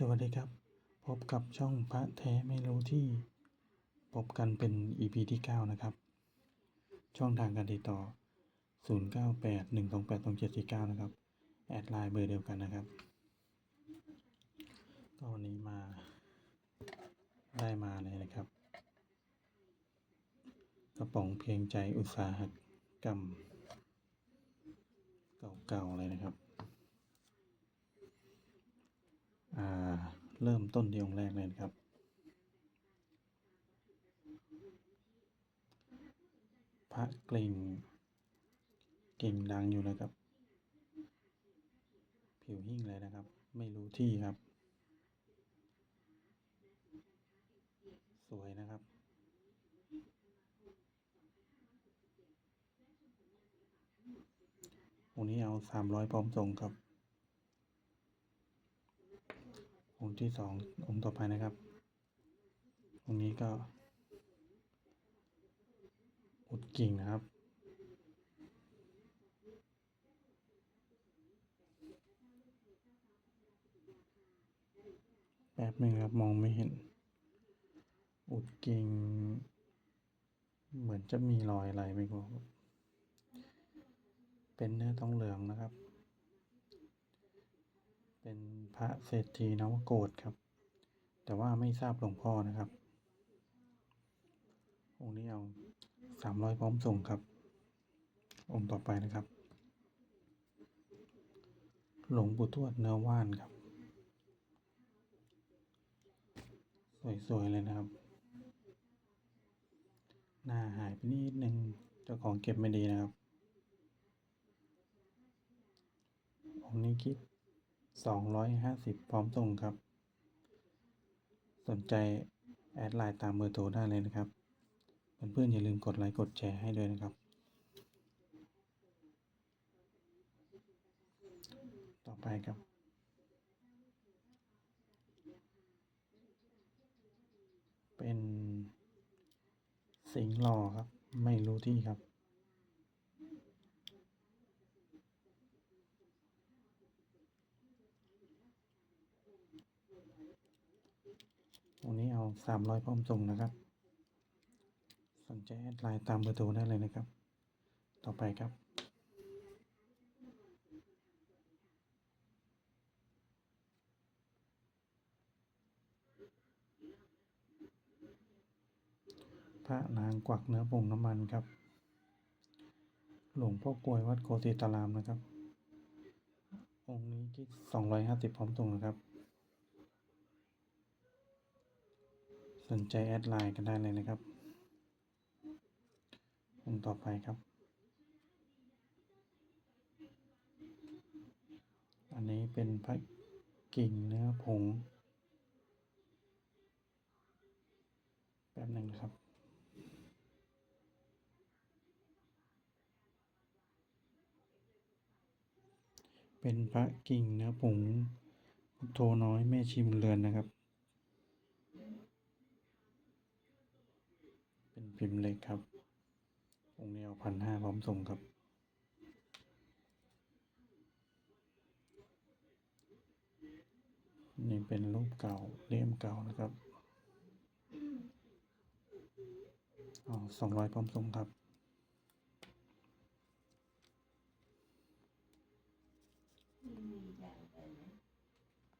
สวัสดีครับ พบกับช่องพระแท้ไม่รู้ที่ พบกันเป็น EP ที่ 9 นะครับ ช่องทางการติดต่อ 0981282749 นะครับ แอดไลน์เบอร์เดียวกันนะครับ ก็วันนี้มา ได้มาเลยนะครับ กระป๋องเพียงใจอุตสาหกรรม เก่าๆเลยนะครับ อ่า เริ่มต้นที่องค์แรกเลยนะครับ พระกลิ่งเก่งดังอยู่นะครับ ผิวหิ้งเลยนะครับ ไม่รู้ที่ครับ สวยนะครับองค์นี้เอาสามร้อยพร้อมส่งครับ องค์ที่สององค์ต่อไปนะครับ องค์นี้ก็ อุดกิ่งนะครับ แป๊บหนึ่งครับมองไม่เห็น อุดกิ่ง เหมือนจะมีรอยอะไรไม่รู้เป็นเนื้อทองเหลืองนะครับ เป็น พระเศรษฐีนวโกฏครับ แต่ว่าไม่ทราบหลวงพ่อนะครับองค์นี้เอาสามร้อยพร้อมส่งครับ องค์ต่อไปนะครับ หลวงปู่ทวดเนื้อว่านครับ สวย ๆ เลยนะครับ หน้าหายไปนิดนึงเจ้าของเก็บไม่ดีนะครับองค์นี้คิด สองร้อยห้าสิบพร้อมส่งครับ สนใจแอดไลน์ตามเบอร์โทรได้เลยนะครับเพื่อนๆอย่าลืมกดไลค์กดแชร์ให้ด้วยนะครับ ต่อไปครับเป็นสิงห์หล่อครับ ไม่รู้ที่ครับ วันนี้เอาสามร้อยพร้อมส่งนะครับ สนใจแอดไลน์ตามเบอร์โทรได้เลยนะครับ ต่อไปครับพระนางกวักเนื้อผงน้ำมันครับ หลวงพ่อกลวยวัดโคติตารามนะครับ องค์นี้คิดสองร้อยห้าสิบพร้อมส่งนะครับ สนใจแอดไลน์กันได้เลยนะครับองค์ต่อไปครับ อันนี้เป็นพระกิ่งเนื้อผง แป๊บหนึ่งนะครับเป็นพระกิ่งเนื้อผงพุทน้อยแม่ชีบุญเรือนนะครับ เป็น พิมพ์เล็กครับองค์นี้เอาพันห้าพร้อมส่งครับ นี่เป็นรูปเก่าเล่มเก่านะครับอ๋อสองร้อยพร้อมส่งครับ